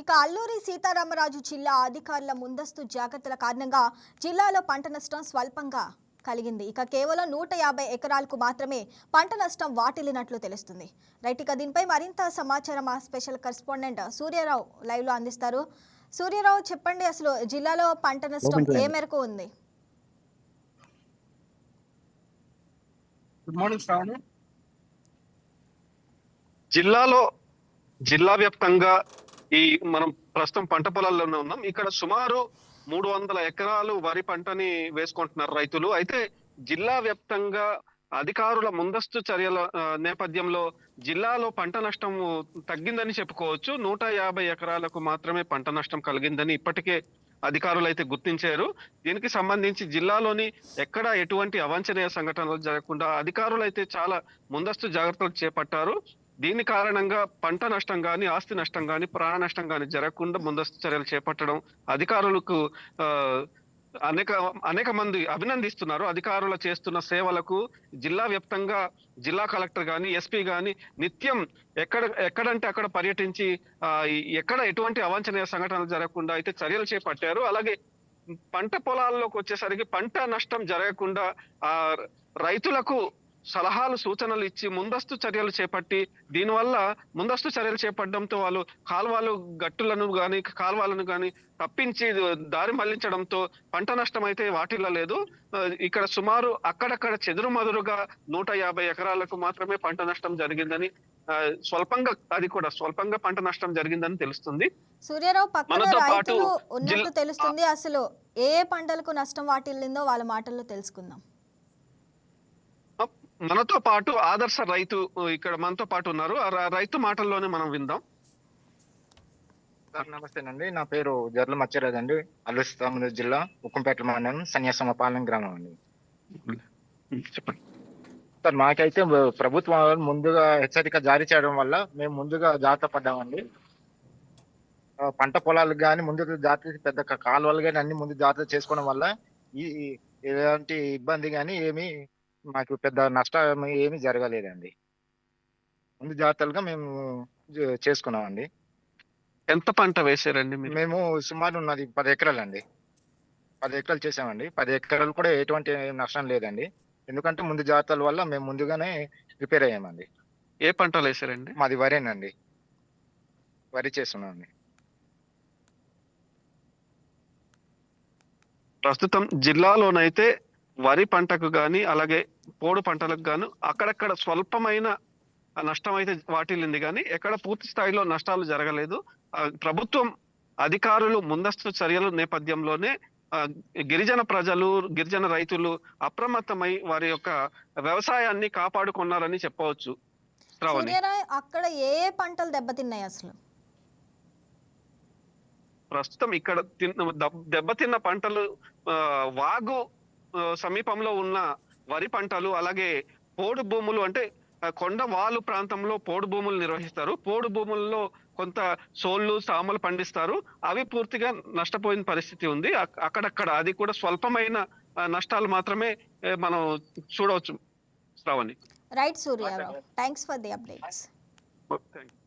ఇక అల్లూరి సీతారామరాజు జిల్లా అధికారుల ముందస్తు జాగ్రత్తల కారణంగా జిల్లాలో పంట నష్టం స్వల్పంగా కలిగింది. ఇక కేవలం నూట యాభై ఎకరాలకు మాత్రమే పంట నష్టం వాటిల్లినట్లు తెలుస్తుంది. రైట్ ఇక దీనిపై మరింత సమాచారం మా స్పెషల్ కరెస్పాండెంట్ సూర్యారావు లైవ్లో అందిస్తారు. సూర్యారావు చెప్పండి అసలు జిల్లాలో పంట నష్టం ఏ మేరకు ఉంది? గుడ్ మార్నింగ్ శ్రావణి జిల్లాలో జిల్లా వ్యాప్తంగా ఈ మనం ప్రస్తుతం పంట పొలాల్లోనే ఉన్నాం. ఇక్కడ సుమారు మూడు వందల ఎకరాలు వరి పంటని వేసుకుంటున్నారు రైతులు. అయితే జిల్లా వ్యాప్తంగా అధికారుల ముందస్తు చర్యల నేపథ్యంలో జిల్లాలో పంట నష్టం తగ్గిందని చెప్పుకోవచ్చు. నూట యాభై ఎకరాలకు మాత్రమే పంట నష్టం కలిగిందని ఇప్పటికే అధికారులు అయితే గుర్తించారు. దీనికి సంబంధించి జిల్లాలోని ఎక్కడ ఎటువంటి అవాంఛనీయ సంఘటనలు జరగకుండా అధికారులు అయితే చాలా ముందస్తు జాగ్రత్తలు చేపట్టారు. దీని కారణంగా పంట నష్టం కానీ ఆస్తి నష్టం కానీ ప్రాణ నష్టం కానీ జరగకుండా ముందస్తు చర్యలు చేపట్టడం అధికారులకు అనేక అనేక మంది అభినందిస్తున్నారు. అధికారులు చేస్తున్న సేవలకు జిల్లా వ్యాప్తంగా జిల్లా కలెక్టర్ కానీ ఎస్పీ కానీ నిత్యం ఎక్కడ ఎక్కడంటే అక్కడ పర్యటించి ఎక్కడ ఎటువంటి అవాంఛనీయ సంఘటనలు జరగకుండా అయితే చర్యలు చేపట్టారు. అలాగే పంట పొలాల్లోకి వచ్చేసరికి పంట నష్టం జరగకుండా ఆ రైతులకు సలహాలు సూచనలు ఇచ్చి ముందస్తు చర్యలు చేపట్టి దీనివల్ల ముందస్తు చర్యలు చేపట్టడంతో వాళ్ళు కాలువలు గట్టులను గాని కాలువలను గాని తప్పించి దారి మళ్ళించడంతో పంట నష్టం అయితే వాటిల్లో లేదు. ఇక్కడ సుమారు అక్కడక్కడ చెదురుమదురుగా నూట యాభై ఎకరాలకు మాత్రమే పంట నష్టం జరిగిందని స్వల్పంగా అది కూడా స్వల్పంగా పంట నష్టం జరిగిందని తెలుస్తుంది. సూర్యారావు పక్కన రైతులు ఉన్నట్టు తెలుస్తుంది. అసలు ఏ పంటలకు నష్టం వాటిల్లిందో వాళ్ళ మాటల్లో తెలుసుకుందాం. మనతో పాటు ఆదర్శ రైతు ఇక్కడ మనతో పాటు ఉన్నారు. రైతు మాటల్లోనే మనం విందాం. సార్ నమస్తేనండి. నా పేరు జర్ల మచ్చరాజ్ అండి. అల్లూరి తమిళ జిల్లా ఉక్కంపేట మండలం సన్యాసమపాలెం గ్రామం అండి. చెప్పండి. సార్ మాకైతే ప్రభుత్వం ముందుగా హెచ్చరిక జారీ చేయడం వల్ల మేము ముందుగా జాగ్రత్త పడ్డామండి. పంట పొలాలకు కానీ ముందుగా జాగ్రత్త పెద్ద కాలువలు కానీ అన్ని ముందు జాగ్రత్త చేసుకోవడం వల్ల ఈ- ఎలాంటి ఇబ్బంది కానీ ఏమీ మాకు పెద్ద నష్టం ఏమీ జరగలేదండి. ముందు జాగ్రత్తలుగా మేము చేసుకున్నామండి. ఎంత పంట వేశారండి మీరు? మేము సుమారు ఉన్నది పది ఎకరాలు అండి పది ఎకరాలు చేసామండి. పది ఎకరాలు కూడా ఎటువంటి నష్టం లేదండి. ఎందుకంటే ముందు జాగ్రత్తల వల్ల మేము ముందుగానే ప్రిపేర్ అయ్యామండి. ఏ పంటలు వేశారండి మాది వరేనండి. వరి చేస్తున్నామండి. ప్రస్తుతం జిల్లాలోనైతే వరి పంటకు గాని అలాగే పోడు పంటలకు గాను అక్కడక్కడ స్వల్పమైన నష్టం అయితే వాటిల్లింది. కానీ ఎక్కడ పూర్తి స్థాయిలో నష్టాలు జరగలేదు. ప్రభుత్వం అధికారులు ముందస్తు చర్యల నేపథ్యంలోనే గిరిజన ప్రజలు గిరిజన రైతులు అప్రమత్తమై వారి యొక్క వ్యవసాయాన్ని కాపాడుకున్నారని చెప్పవచ్చు. అక్కడ ఏ పంటలు దెబ్బతిన్నాయి అసలు? ప్రస్తుతం ఇక్కడ తిన్న దెబ్- దెబ్బతిన్న పంటలు వాగు సమీపంలో ఉన్న వరి పంటలు అలాగే పోడు భూములు అంటే కొండ వాలు ప్రాంతంలో పోడు భూములు నిర్వహిస్తారు. పోడు భూముల్లో కొంత సోళ్ళు సామలు పండిస్తారు. అవి పూర్తిగా నష్టపోయిన పరిస్థితి ఉంది. అక్- అక్కడక్కడ అది కూడా స్వల్పమైన నష్టాలు మాత్రమే మనం చూడవచ్చు Sravani. Right Suryarao thanks for the updates thank you